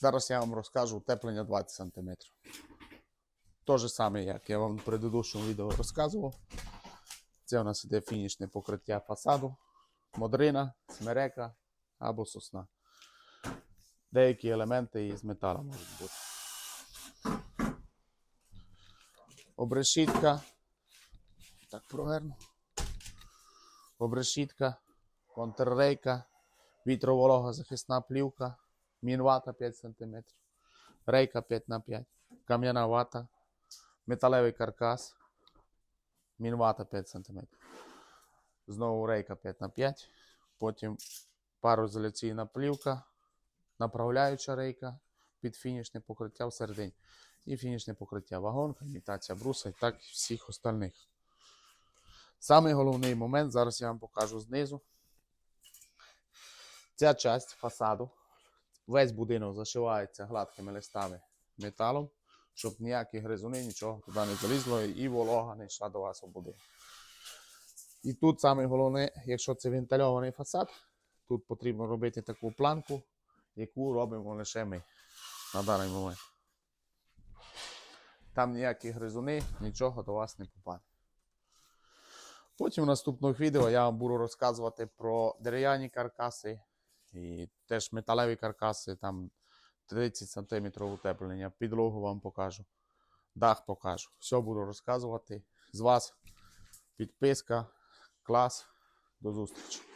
Зараз я вам розкажу утеплення 20 см. Те ж саме, як я вам в предыдущому відео розказував. Це у нас іде фінішне покриття фасаду, модрина, смерека або сосна. Деякі елементи із металу можуть бути. Обрешітка. Так проверну. Обрешітка, контррейка, вітроволога захисна плівка, мінвата 5 см, рейка 5 на 5 кам'яна вата, металевий каркас, мінвата 5 см. Знову рейка 5 на 5 потім пароізоляційна плівка, направляюча рейка. Під фінішне покриття всередині. І фінішне покриття. Вагонка, імітація бруса і так всіх остальних. Самий головний момент, зараз я вам покажу знизу. Ця часть фасаду, весь будинок зашивається гладкими листами металом, щоб ніякі гризуни, нічого туди не залізло і волога не йшла до вас у будинок. І тут саме головне, якщо це вентильований фасад, тут потрібно робити таку планку, яку робимо лише ми на даний момент. Там ніякі гризуни, нічого до вас не попаде. Потім в наступних відео я вам буду розказувати про дерев'яні каркаси і теж металеві каркаси, там 30 см утеплення, підлогу вам покажу, дах покажу. Все буду розказувати. З вас підписка, клас. До зустрічі.